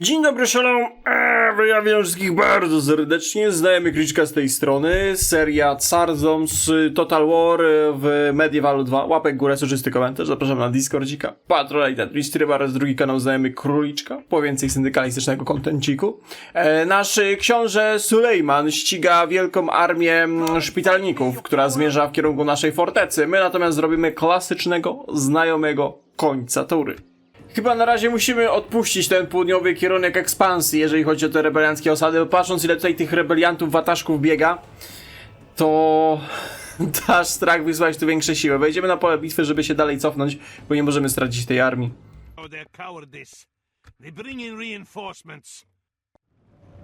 Dzień dobry, shalom! Eee, ja wszystkich bardzo serdecznie. Znajomy Kriczka z tej strony. Seria Carzom z Total War w Medieval 2. Łapek górę, soczysty komentarz. Zapraszam na Discordzika. Patrol i ten Tryb oraz drugi kanał Znajomy Króliczka. Po więcej syndykalistycznego kontenciku. E, nasz książę Sulejman ściga wielką armię mm, szpitalników, która zmierza w kierunku naszej fortecy. My natomiast zrobimy klasycznego, znajomego końca tury. Chyba na razie musimy odpuścić ten południowy kierunek ekspansji, jeżeli chodzi o te rebelianckie osady, bo patrząc ile tutaj tych rebeliantów, wataszków biega, to aż strach wysłać tu większe siły. Wejdziemy na pole bitwy, żeby się dalej cofnąć, bo nie możemy stracić tej armii. Oh.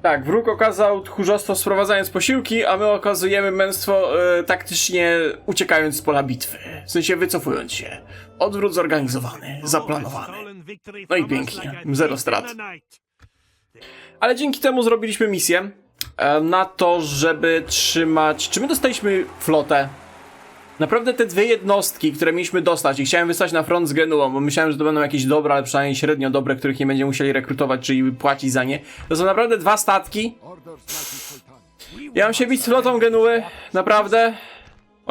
Tak, wróg okazał tchórzostwo sprowadzając posiłki, a my okazujemy męstwo e, taktycznie uciekając z pola bitwy. W sensie wycofując się. Odwrót zorganizowany, zaplanowany. No i pięknie, zero strat. Ale dzięki temu zrobiliśmy misję e, na to, żeby trzymać. Czy my dostaliśmy flotę? Naprawdę te dwie jednostki, które mieliśmy dostać i chciałem wysłać na front z Genuą, bo myślałem, że to będą jakieś dobre, ale przynajmniej średnio dobre, których nie będziemy musieli rekrutować, czyli płacić za nie. To są naprawdę dwa statki. Ja mam się bić z flotą Genuły, naprawdę.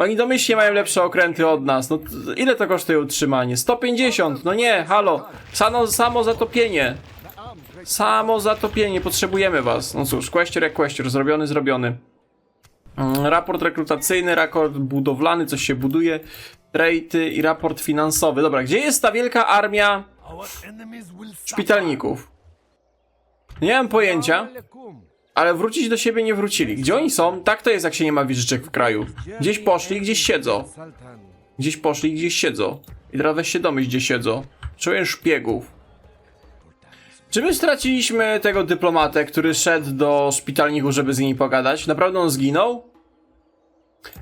Oni domyślnie mają lepsze okręty od nas. No ile to kosztuje utrzymanie? 150, no nie, halo. Samo, samo zatopienie. Samo zatopienie, potrzebujemy was. No cóż, question jak question, zrobiony, zrobiony. Mm, Raport rekrutacyjny, raport budowlany, coś się buduje, trejty i raport finansowy. Dobra, gdzie jest ta wielka armia szpitalników? Nie mam pojęcia, ale wrócić do siebie nie wrócili. Gdzie oni są? Tak to jest, jak się nie ma wieżyczek w kraju. Gdzieś poszli, gdzieś siedzą. Gdzieś poszli, gdzieś siedzą. I teraz weź się domyśl, gdzie siedzą. Czuję szpiegów. Czy my straciliśmy tego dyplomatę, który szedł do szpitalników, żeby z nimi pogadać? Naprawdę on zginął?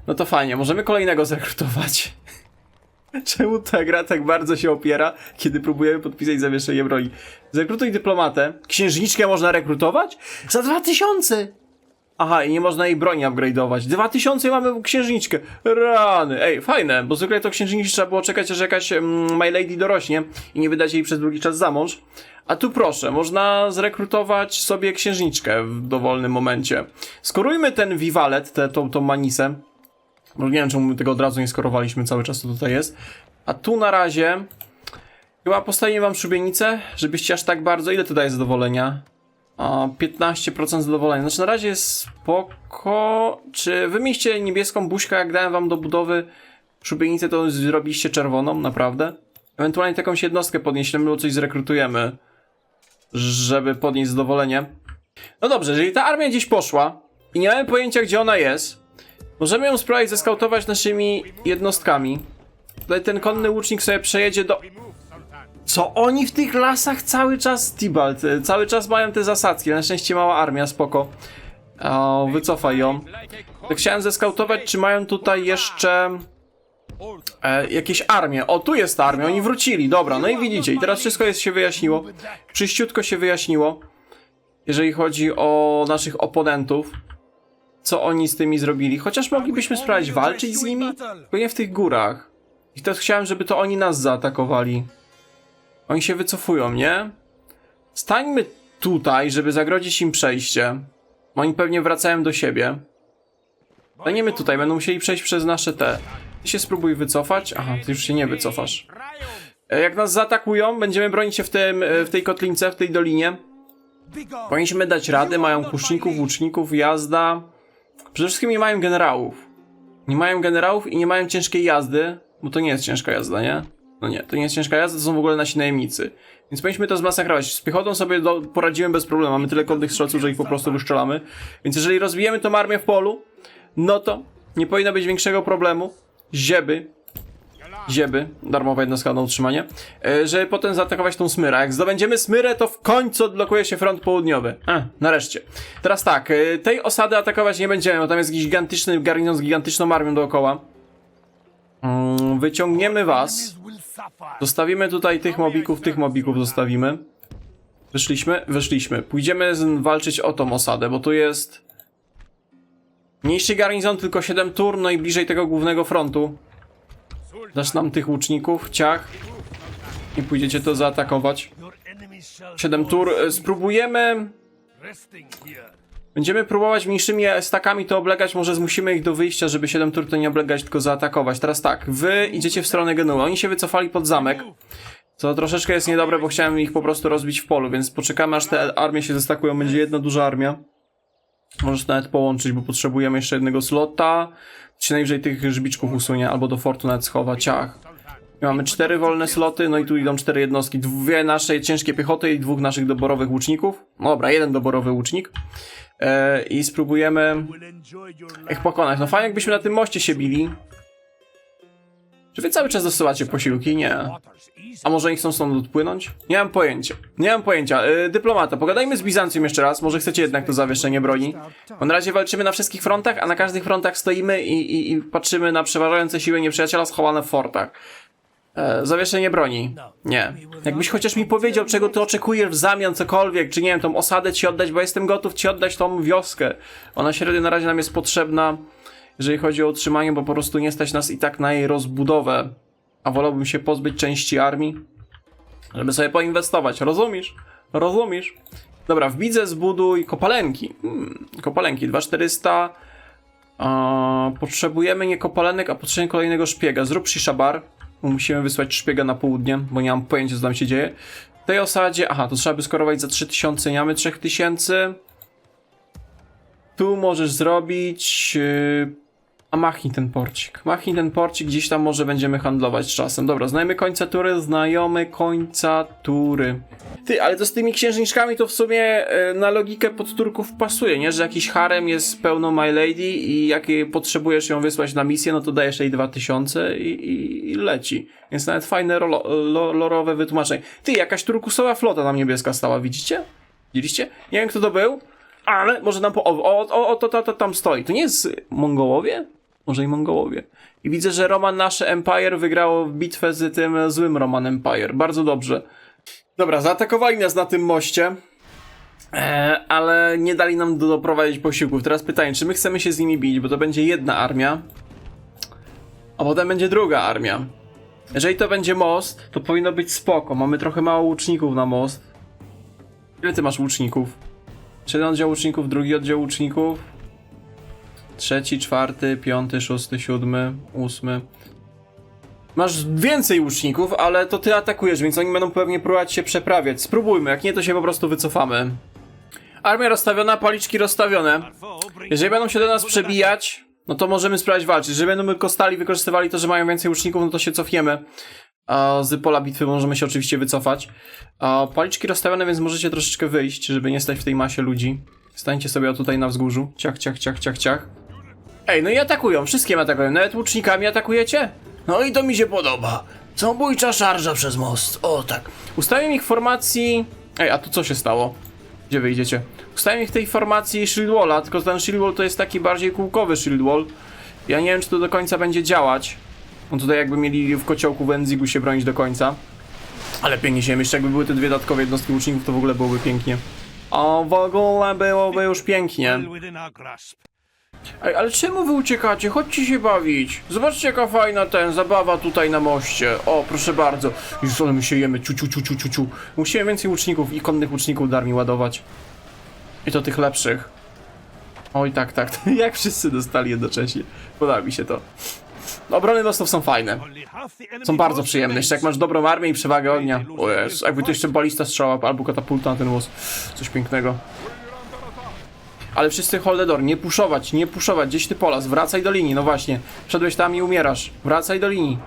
No to fajnie, możemy kolejnego zrekrutować. Czemu ta gra tak bardzo się opiera, kiedy próbujemy podpisać zawieszenie broni? Zrekrutuj dyplomatę. Księżniczkę można rekrutować? Za 2000! Aha, i nie można jej broni upgrade'ować. 2000 i mamy księżniczkę. Rany. Ej, fajne, bo zwykle to księżniczkę trzeba było czekać, aż jakaś mm, My Lady dorośnie i nie wydać jej przez długi czas za mąż. A tu proszę, można zrekrutować sobie księżniczkę w dowolnym momencie. Skorujmy ten Vivalet, tę tą, tą manisę. Bo nie wiem, czemu my tego od razu nie skorowaliśmy, cały czas to tutaj jest. A tu na razie chyba postawimy wam szubienicę, żebyście aż tak bardzo... Ile to daje zadowolenia? A, 15% zadowolenia. Znaczy na razie jest spoko. Czy wy niebieską buźkę, jak dałem wam do budowy szubienicę, to zrobiliście czerwoną, naprawdę? Ewentualnie taką jednostkę podnieślimy, lub coś zrekrutujemy, żeby podnieść zadowolenie. No dobrze, jeżeli ta armia gdzieś poszła i nie mamy pojęcia, gdzie ona jest, możemy ją spróbować zeskautować naszymi jednostkami. Tutaj ten konny łucznik sobie przejedzie do... Co oni w tych lasach cały czas, Tibalt, y, cały czas mają te zasadzki, na szczęście mała armia, spoko. O, wycofaj ją. To chciałem zeskautować, czy mają tutaj jeszcze e, jakieś armie. O, tu jest armia, oni wrócili, dobra, no i widzicie, i teraz wszystko jest się wyjaśniło. Przyściutko się wyjaśniło, jeżeli chodzi o naszych oponentów. Co oni z tymi zrobili, chociaż moglibyśmy spróbować walczyć z nimi, tylko nie w tych górach. I to chciałem, żeby to oni nas zaatakowali. Oni się wycofują, nie? Stańmy tutaj, żeby zagrodzić im przejście. Oni pewnie wracają do siebie. Staniemy tutaj, będą musieli przejść przez nasze te. Ty się spróbuj wycofać. Aha, ty już się nie wycofasz. E, Jak nas zaatakują, będziemy bronić się w, tym, e, w tej kotlince, w tej dolinie. Powinniśmy dać radę, mają kuszników, łuczników, jazda. Przede wszystkim nie mają generałów. Nie mają generałów i nie mają ciężkiej jazdy, bo to nie jest ciężka jazda, nie? No nie, to nie jest ciężka jazda, to są w ogóle nasi najemnicy. Więc powinniśmy to zmasakrować. Z piechotą sobie do, poradziłem bez problemu. Mamy tyle konnych strzelców, że ich po prostu wyszczelamy. Więc jeżeli rozbijemy tą armię w polu, no to nie powinno być większego problemu, żeby, zieby, darmowa jednostka na utrzymanie, żeby potem zaatakować tą smyrę. Jak zdobędziemy smyrę, to w końcu odblokuje się front południowy. A, nareszcie. Teraz tak, e, tej osady atakować nie będziemy, bo tam jest gigantyczny garnizon z gigantyczną armią dookoła. Mm, Wyciągniemy was. Zostawimy tutaj tych mobików, tych mobików zostawimy. Wyszliśmy? Wyszliśmy. Pójdziemy walczyć o tą osadę, bo tu jest mniejszy garnizon, tylko 7 tur, no i bliżej tego głównego frontu. Dasz nam tych łuczników, ciach. I pójdziecie to zaatakować. Your Enemies shall 7 tur. E, Spróbujemy... Będziemy próbować mniejszymi stakami to oblegać, może zmusimy ich do wyjścia, żeby 7 tur to nie oblegać, tylko zaatakować. Teraz tak, wy idziecie w stronę Genui. Oni się wycofali pod zamek, co troszeczkę jest niedobre, bo chciałem ich po prostu rozbić w polu, więc poczekamy aż te armie się zestakują. Będzie jedna duża armia. Możesz nawet połączyć, bo potrzebujemy jeszcze jednego slota. Się najwyżej tych żbiczków usunie, albo do fortu nawet schowa. Ciach. I Mamy cztery wolne sloty, no i tu idą cztery jednostki. Dwie nasze ciężkie piechoty i dwóch naszych doborowych łuczników. No dobra, jeden doborowy łucznik. E, I spróbujemy ich pokonać. No fajnie jakbyśmy na tym moście się bili. Czy wy cały czas dosyłacie posiłki? Nie. A może ich chcą stąd odpłynąć? Nie mam pojęcia. Nie mam pojęcia. Yy, dyplomata, pogadajmy z Bizancjum jeszcze raz. Może chcecie jednak to zawieszenie broni. Bo na razie walczymy na wszystkich frontach, a na każdych frontach stoimy i, i, i patrzymy na przeważające siły nieprzyjaciela schowane w fortach. E, zawieszenie broni. Nie. Jakbyś chociaż mi powiedział, czego ty oczekujesz w zamian, cokolwiek, czy nie wiem, tą osadę ci oddać, bo jestem gotów ci oddać tą wioskę. Ona średnio na razie nam jest potrzebna, jeżeli chodzi o utrzymanie, bo po prostu nie stać nas i tak na jej rozbudowę. A wolałbym się pozbyć części armii, żeby sobie poinwestować. Rozumiesz? Rozumiesz? Dobra, w Bidze zbuduj kopalenki. Hmm, kopalenki 2400. A, potrzebujemy nie kopalenek, a potrzebujemy kolejnego szpiega. Zrób shishabar. Musimy wysłać szpiega na południe, bo nie mam pojęcia, co tam się dzieje. W tej osadzie, aha, to trzeba by skorować za 3000, nie mamy 3000. Tu możesz zrobić. Yy... A machnij ten porcik. Machnij ten porcik, gdzieś tam może będziemy handlować czasem. Dobra, znajmy końca tury, znajomy końca tury. Ty, ale to z tymi księżniczkami to w sumie e, na logikę pod Turków pasuje, nie? Że jakiś harem jest pełno My Lady i jak potrzebujesz ją wysłać na misję, no to dajesz jej 2000 i, i, i leci. Więc nawet fajne rolo, lo, lorowe wytłumaczenie. Ty, jakaś turkusowa flota tam niebieska stała, widzicie? Widzieliście? Nie wiem kto to był, ale może nam po... O, o, o to, to, to tam stoi. To nie jest Mongołowie? Może i Mongołowie. I widzę, że Roman nasze Empire wygrało bitwę z tym złym Roman Empire. Bardzo dobrze. Dobra, zaatakowali nas na tym moście. E, ale nie dali nam do, doprowadzić posiłków. Teraz pytanie, czy my chcemy się z nimi bić, bo to będzie jedna armia, a potem będzie druga armia. Jeżeli to będzie most, to powinno być spoko. Mamy trochę mało łuczników na most. Ile ty masz łuczników? Jeden oddział łuczników, drugi oddział łuczników. Trzeci, czwarty, piąty, szósty, siódmy, ósmy. Masz więcej łuczników, ale to ty atakujesz, więc oni będą pewnie próbować się przeprawiać. Spróbujmy, jak nie, to się po prostu wycofamy. Armia rozstawiona, policzki rozstawione. Jeżeli będą się do nas przebijać, no to możemy spróbować walczyć. Jeżeli będą kostali wykorzystywali to, że mają więcej łuczników, no to się cofniemy. Z pola bitwy możemy się oczywiście wycofać. A policzki rozstawione, więc możecie troszeczkę wyjść, żeby nie stać w tej masie ludzi. Stańcie sobie tutaj na wzgórzu. Ciach, ciach, ciach, ciach, ciach. Ej, no i atakują, wszystkim atakują. Nawet łucznikami atakujecie? No i to mi się podoba. Zabójcza szarża przez most. O tak. Ustawiam ich w formacji... Ej, a tu co się stało? Gdzie wyjdziecie? Ustawiam ich w tej formacji shield walla, tylko ten shield wall to jest taki bardziej kółkowy shield wall. Ja nie wiem, czy to do końca będzie działać. No tutaj jakby mieli w kociołku w Enzigu się bronić do końca. Ale pięknie się jeszcze jakby były te dwie dodatkowe jednostki łuczników, to w ogóle byłoby pięknie. O, w ogóle byłoby już pięknie. Ej, ale czemu wy uciekacie? Chodźcie się bawić. Zobaczcie jaka fajna ten, zabawa tutaj na moście. O, proszę bardzo. Już ale my się jemy, ciu, ciu, ciu, ciu, ciu. Musimy więcej łuczników i konnych łuczników do armii ładować. I to tych lepszych. Oj, tak, tak. Jak wszyscy dostali jednocześnie. Podoba mi się to. Obrony mostów są fajne. Są bardzo przyjemne. Jeszcze jak masz dobrą armię i przewagę ognia. O jest, jakby to jeszcze balista strzała albo katapulta na ten łos. Coś pięknego. Ale wszyscy Holdedor, nie puszować, nie puszować. Gdzieś ty polas, wracaj do linii. No właśnie, wszedłeś tam i umierasz. Wracaj do linii.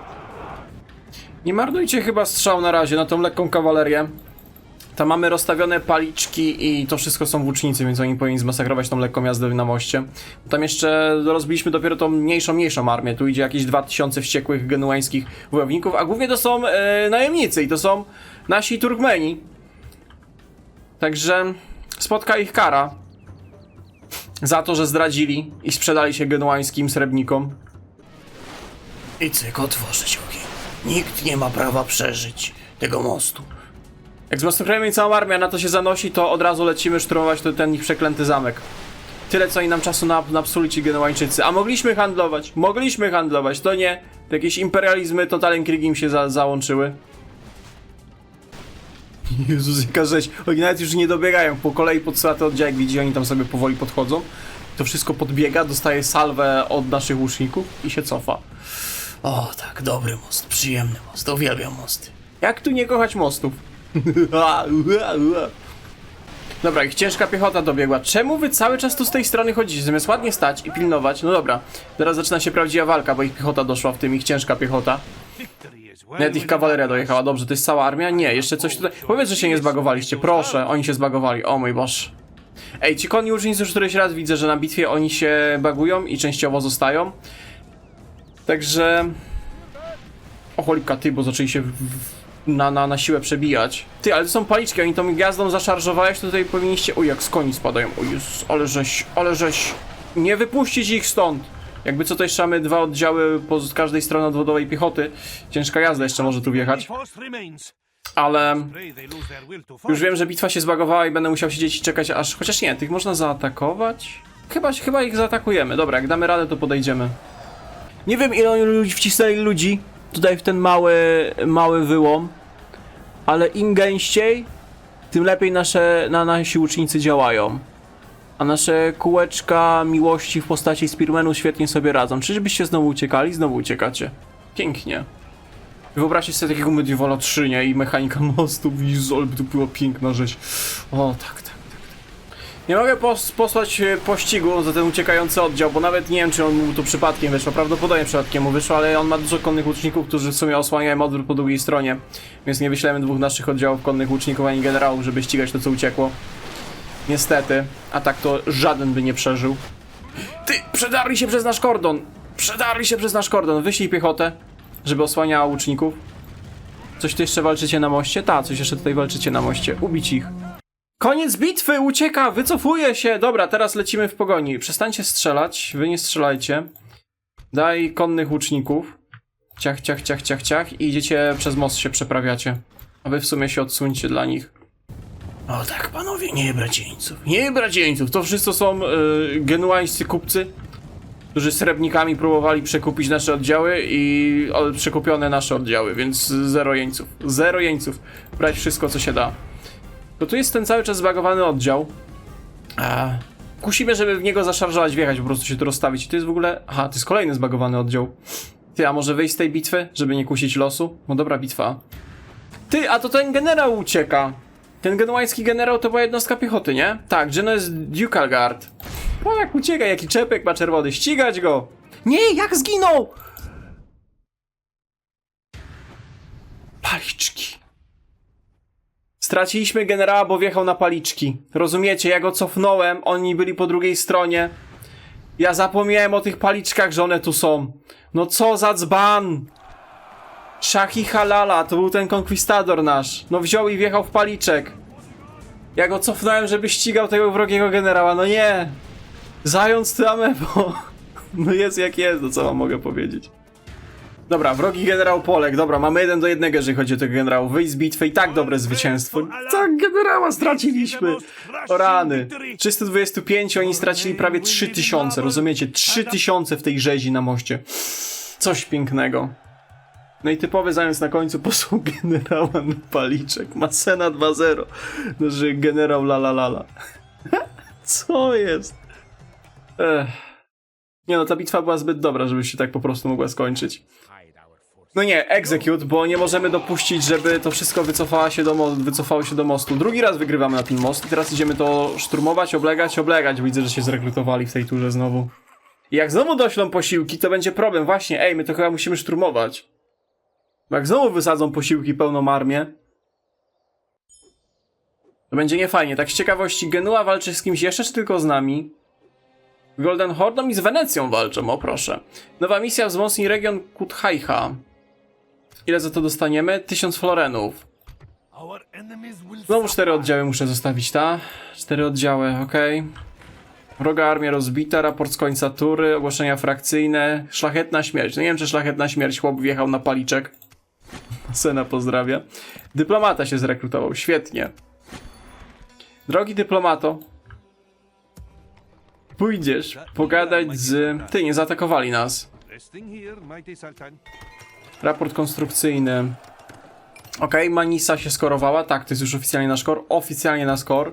Nie marnujcie chyba strzał na razie na tą lekką kawalerię. Tam mamy rozstawione paliczki i to wszystko są włócznicy, więc oni powinni zmasakrować tą lekką jazdę na moście. Tam jeszcze rozbiliśmy dopiero tą mniejszą, mniejszą armię. Tu idzie jakieś 2000 wściekłych genuańskich wojowników, a głównie to są e, najemnicy i to są nasi Turkmeni. Także spotka ich kara za to, że zdradzili i sprzedali się genuańskim srebrnikom. I cyk otworzyć ogień. Nikt nie ma prawa przeżyć tego mostu. Jak zmasakrujemy całą armię, a na to się zanosi, to od razu lecimy szturmować to ten ich przeklęty zamek. Tyle co i nam czasu na, napsuli ci Genuańczycy. A mogliśmy handlować, mogliśmy handlować, to nie. To jakieś imperializmy Totalenkrieg im się za, załączyły. Jezus, jaka rzeź. Oni nawet już nie dobiegają. Po kolei podsyła te oddziały, jak widzi, oni tam sobie powoli podchodzą. To wszystko podbiega, dostaje salwę od naszych łuczników i się cofa. O, tak, dobry most, przyjemny most, uwielbiam mosty. Jak tu nie kochać mostów? Dobra, ich ciężka piechota dobiegła. Czemu wy cały czas tu z tej strony chodzicie? Zamiast ładnie stać i pilnować. No dobra, teraz zaczyna się prawdziwa walka, bo ich piechota doszła, w tym ich ciężka piechota. Nawet ich kawaleria dojechała. Dobrze, to jest cała armia? Nie, jeszcze coś tutaj. Powiedz, że się nie zbagowaliście. Proszę, oni się zbagowali. O mój Boże. Ej, ci konni łucznicy już któryś raz widzę, że na bitwie oni się bagują i częściowo zostają. Także... O cholipka, ty, bo zaczęli się w, w, na, na, na siłę przebijać. Ty, ale to są paliczki, oni tą gwiazdą zaszarżowałeś, to tutaj powinniście... Uj, jak z koni spadają. O ale żeś, ale żeś... Nie wypuścić ich stąd! Jakby co to jeszcze mamy dwa oddziały po każdej strony odwodowej piechoty. Ciężka jazda jeszcze może tu wjechać. Ale już wiem, że bitwa się zbagowała i będę musiał siedzieć i czekać aż... Chociaż nie, tych można zaatakować? Chyba, chyba ich zaatakujemy. Dobra, jak damy radę, to podejdziemy. Nie wiem, ile oni ludzi wcisnęli ludzi tutaj w ten mały, mały wyłom, ale im gęściej, tym lepiej nasze, na nasi łucznicy działają. A nasze kółeczka miłości w postaci Spearmanu świetnie sobie radzą. Czyżbyście znowu uciekali? Znowu uciekacie. Pięknie. Wyobraźcie sobie takiego Medievala 3, nie? I mechanika mostu, Jezu, by to była piękna rzecz. O, tak, tak, tak. Nie mogę pos posłać e, pościgu za ten uciekający oddział, bo nawet nie wiem, czy on mu tu przypadkiem wyszło. Prawdopodobnie przypadkiem mu wyszło, ale on ma dużo konnych łuczników, którzy w sumie osłaniają odwrót po drugiej stronie. Więc nie wyślemy dwóch naszych oddziałów konnych łuczników ani generałów, żeby ścigać to, co uciekło. Niestety. A tak to żaden by nie przeżył. Ty, przedarli się przez nasz kordon! Przedarli się przez nasz kordon. Wyślij piechotę, żeby osłaniała łuczników. Coś tu jeszcze walczycie na moście? Ta, coś jeszcze tutaj walczycie na moście. Ubić ich. Koniec bitwy! Ucieka! Wycofuje się! Dobra, teraz lecimy w pogoni. Przestańcie strzelać. Wy nie strzelajcie. Daj konnych łuczników. Ciach, ciach, ciach, ciach, ciach. I idziecie przez most się przeprawiacie. A wy w sumie się odsuńcie dla nich. O tak, panowie, nie bracieńców. Nie bracieńców. To wszyscy są y, genuańscy kupcy, którzy srebrnikami próbowali przekupić nasze oddziały i o, przekupione nasze oddziały, więc zero jeńców. Zero jeńców. Brać wszystko, co się da. To tu jest ten cały czas zbagowany oddział. A, kusimy, żeby w niego zaszarżować, wjechać, po prostu się tu rozstawić. I to jest w ogóle... Aha, to jest kolejny zbagowany oddział. Ty, a może wyjść z tej bitwy, żeby nie kusić losu? No dobra bitwa. Ty, a to ten generał ucieka. Ten genuański generał to była jednostka piechoty, nie? Tak, Geno jest Ducal Guard. O, jak ucieka, jaki czepek ma czerwony, ścigać go! Nie, jak zginął? Paliczki. Straciliśmy generała, bo wjechał na paliczki. Rozumiecie, ja go cofnąłem, oni byli po drugiej stronie. Ja zapomniałem o tych paliczkach, że one tu są. No co za dzban! Shahi Halala, to był ten konkwistador nasz. No wziął i wjechał w paliczek. Ja go cofnąłem, żeby ścigał tego wrogiego generała. No nie! Zając ty amebo. No jest jak jest, no co wam mogę powiedzieć. Dobra, wrogi generał Polek. Dobra, mamy jeden do jednego, jeżeli chodzi o tego generału. Wyjść z bitwy i tak dobre zwycięstwo. Tak, generała straciliśmy. O rany. 325, oni stracili prawie 3000, rozumiecie? 3000 w tej rzezi na moście. Coś pięknego. No i typowy zając na końcu posłał generała na paliczek. Masena 2-0. No, że generał la la la la. Co jest? Ech. Nie no, ta bitwa była zbyt dobra, żeby się tak po prostu mogła skończyć. No nie, execute, bo nie możemy dopuścić, żeby to wszystko wycofało się do, wycofało się do mostu. Drugi raz wygrywamy na ten most i teraz idziemy to szturmować, oblegać, oblegać. Widzę, że się zrekrutowali w tej turze znowu. I jak znowu doślą posiłki, to będzie problem. Właśnie, ej, my to chyba musimy szturmować. Bo jak znowu wysadzą posiłki pełną armię, to będzie niefajnie. Tak z ciekawości, Genua walczy z kimś jeszcze, czy tylko z nami? Golden Hordą i z Wenecją walczą, o proszę. Nowa misja wzmocni region Kuthaiha. Ile za to dostaniemy? Tysiąc florenów. Znowu cztery oddziały muszę zostawić, ta? Cztery oddziały, okej. Wroga armia rozbita, raport z końca tury, ogłoszenia frakcyjne, szlachetna śmierć. No nie wiem, czy szlachetna śmierć, chłop wjechał na paliczek. Sena pozdrawia. Dyplomata się zrekrutował, świetnie. Drogi dyplomato, pójdziesz pogadać z... Ty, nie zaatakowali nas. Raport konstrukcyjny. Okej, Manisa się skorowała. Tak, to jest już oficjalnie na skor. Oficjalnie na skor.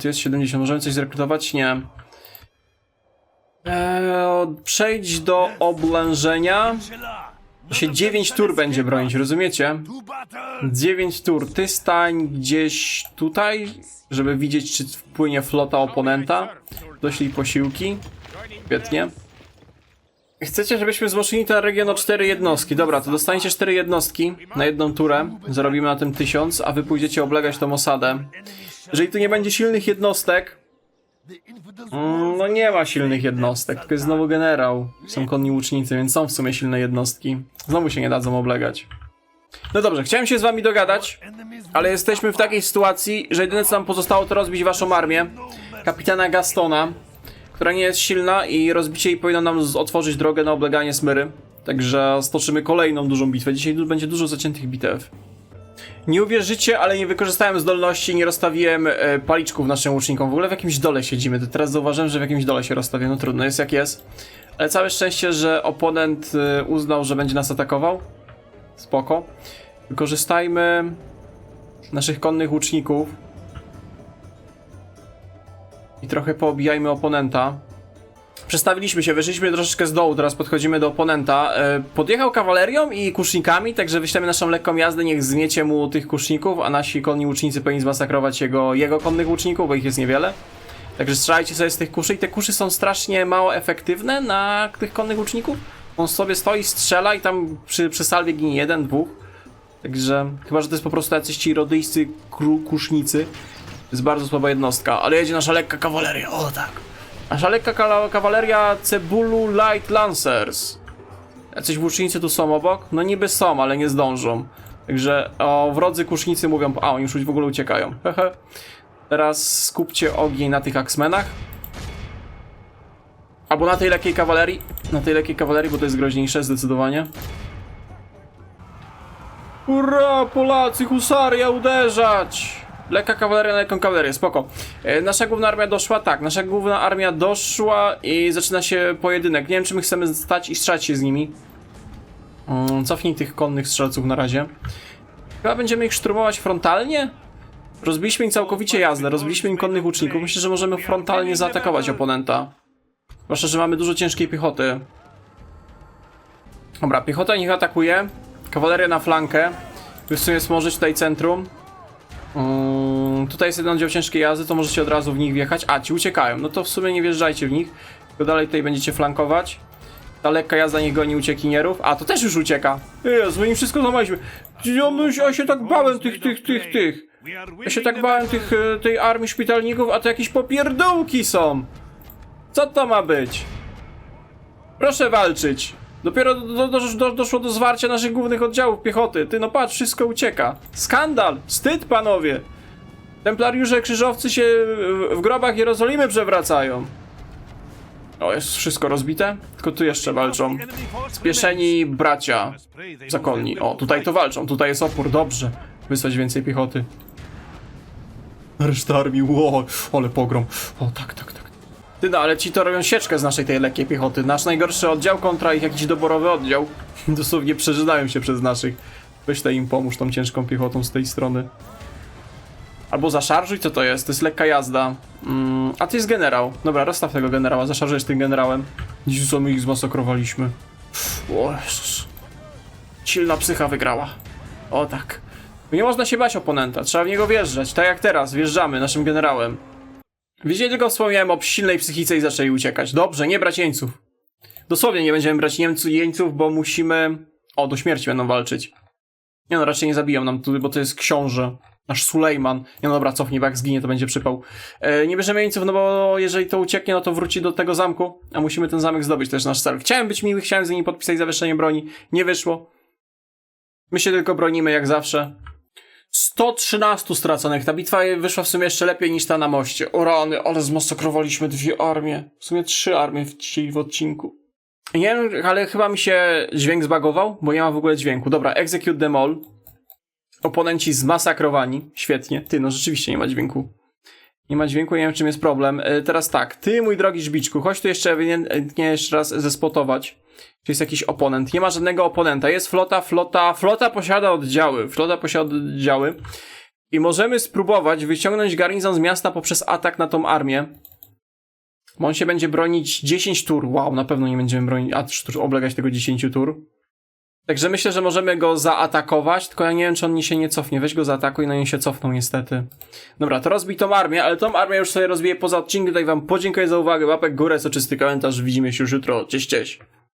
Tu jest 70. Możemy coś zrekrutować? Nie. Eee, przejdź do oblężenia. To się 9 tur będzie bronić, rozumiecie? To battle! 9 tur. Ty stań gdzieś tutaj, żeby widzieć, czy wpłynie flota oponenta. Doślij posiłki. Świetnie. Chcecie, żebyśmy zmuszyli ten region o 4 jednostki. Dobra, to dostaniecie 4 jednostki na jedną turę. Zarobimy na tym 1000, a wy pójdziecie oblegać tą osadę. Jeżeli tu nie będzie silnych jednostek, no nie ma silnych jednostek, tylko jest znowu generał. Są konni łucznicy, więc są w sumie silne jednostki. Znowu się nie dadzą oblegać. No dobrze, chciałem się z wami dogadać, ale jesteśmy w takiej sytuacji, że jedyne co nam pozostało to rozbić waszą armię. Kapitana Gastona, która nie jest silna i rozbicie jej powinno nam otworzyć drogę na obleganie Smyry. Także stoczymy kolejną dużą bitwę. Dzisiaj będzie dużo zaciętych bitew. Nie uwierzycie, ale nie wykorzystałem zdolności, nie rozstawiłem e, paliczków naszym łucznikom. W ogóle w jakimś dole siedzimy. To teraz zauważyłem, że w jakimś dole się rozstawię. No trudno, jest jak jest. Ale całe szczęście, że oponent e, uznał, że będzie nas atakował. Spoko. Wykorzystajmy naszych konnych łuczników. I trochę poobijajmy oponenta. Przestawiliśmy się, wyszliśmy troszeczkę z dołu, teraz podchodzimy do oponenta. E, Podjechał kawalerią i kusznikami, także wyślemy naszą lekką jazdę, niech zmiecie mu tych kuszników, a nasi konni łucznicy powinni zmasakrować jego, jego konnych łuczników, bo ich jest niewiele. Także strzelajcie sobie z tych kuszy i te kuszy są strasznie mało efektywne na tych konnych łuczników. On sobie stoi, strzela i tam przy, przy salwie ginie jeden, dwóch. Także chyba, że to jest po prostu jacyś ci rodyjscy kusznicy. To jest bardzo słaba jednostka, ale jedzie nasza lekka kawaleria, o tak. Nasza lekka kawaleria Cebulu Light Lancers. Jacyś włócznicy tu są obok? No niby są, ale nie zdążą. Także o wrodzy kusznicy mówią, a oni już w ogóle uciekają. Hehe. Teraz skupcie ogień na tych Axmenach. Albo na tej lekkiej kawalerii. Na tej lekkiej kawalerii, bo to jest groźniejsze zdecydowanie. Hurra, Polacy, husaria, uderzać! Lekka kawaleria na lekką kawalerię, spoko. E, nasza główna armia doszła, tak, nasza główna armia doszła i zaczyna się pojedynek. Nie wiem, czy my chcemy stać i strzelać się z nimi. Mm, cofnij tych konnych strzelców na razie. Chyba będziemy ich szturmować frontalnie? Rozbiliśmy im całkowicie jazdę, rozbiliśmy im konnych łuczników. Myślę, że możemy frontalnie zaatakować oponenta. Zwłaszcza, że mamy dużo ciężkiej piechoty. Dobra, piechota niech atakuje. Kawaleria na flankę. Wy w sumie smożyć tutaj centrum. Mm, tutaj jest jeden oddział ciężkiej jazdy, to możecie od razu w nich wjechać. A, ci uciekają. No to w sumie nie wjeżdżajcie w nich. Tylko dalej tutaj będziecie flankować. Ta lekka jazda niech goni uciekinierów. A, to też już ucieka. Jezu, im wszystko złamaliśmy. Ja, my- ja się tak bałem tych, tych, tych, tych. Ja się tak bałem tych, e, tej armii szpitalników, a to jakieś popierdółki są. Co to ma być? Proszę walczyć. Dopiero do, do, do, doszło do zwarcia naszych głównych oddziałów piechoty. Ty no patrz, wszystko ucieka. Skandal! Wstyd, panowie! Templariusze krzyżowcy się w- w grobach Jerozolimy przewracają. O, jest wszystko rozbite? Tylko tu jeszcze walczą. Spieszeni bracia zakonni. O, tutaj to walczą, tutaj jest opór, dobrze. Wysłać więcej piechoty. Reszta armii, ło, ale pogrom. O, tak, tak. Ty no, ale ci to robią sieczkę z naszej tej lekkiej piechoty. Nasz najgorszy oddział kontra ich jakiś doborowy oddział. Dosłownie przeżynają się przez naszych. Weź im pomóż tą ciężką piechotą z tej strony. Albo zaszarżuj, co to jest? To jest lekka jazda. Mm, a ty jest generał. Dobra, rozstaw tego generała, zaszarżujesz tym generałem. Dziś co my ich zmasakrowaliśmy. Jezus. Silna psycha wygrała. O tak. Nie można się bać oponenta, trzeba w niego wjeżdżać. Tak jak teraz, wjeżdżamy naszym generałem. Widzicie, tylko wspomniałem o silnej psychice i zaczęli uciekać. Dobrze, nie brać jeńców. Dosłownie nie będziemy brać jeńców, bo musimy... O, do śmierci będą walczyć. Nie no, raczej nie zabiją nam tu, bo to jest książę. Nasz Sulejman. Nie no dobra, cofnij, bo jak zginie, to będzie przypał. E, nie bierzemy jeńców, no bo jeżeli to ucieknie, no to wróci do tego zamku, a musimy ten zamek zdobyć, jest nasz cel. Chciałem być miły, chciałem z nimi podpisać zawieszenie broni. Nie wyszło. My się tylko bronimy, jak zawsze. 113 straconych. Ta bitwa wyszła w sumie jeszcze lepiej niż ta na moście. O rany, ale zmasakrowaliśmy dwie armie. W sumie trzy armie w, w odcinku. Nie wiem, ale chyba mi się dźwięk zbagował, bo nie ma w ogóle dźwięku. Dobra, execute them all. Oponenci zmasakrowani. Świetnie. Ty, no rzeczywiście nie ma dźwięku. Nie ma dźwięku, nie wiem czym jest problem. E, teraz tak, ty mój drogi żbiczku, chodź tu jeszcze ewidentnie jeszcze raz zespotować. Czy jest jakiś oponent? Nie ma żadnego oponenta. Jest flota, flota, flota posiada oddziały. Flota posiada oddziały. I możemy spróbować wyciągnąć garnizon z miasta poprzez atak na tą armię. Bo on się będzie bronić 10 tur. Wow, na pewno nie będziemy bronić, a oblegać tego 10 tur. Także myślę, że możemy go zaatakować, tylko ja nie wiem, czy on się nie cofnie. Weź go zaatakuj, no i się cofnął niestety. Dobra, to rozbij tą armię, ale tą armię już sobie rozbiję poza odcinkiem. Tutaj wam podziękuję za uwagę. Łapek górę, soczysty komentarz. Widzimy się już jutro. Cześć, cześć.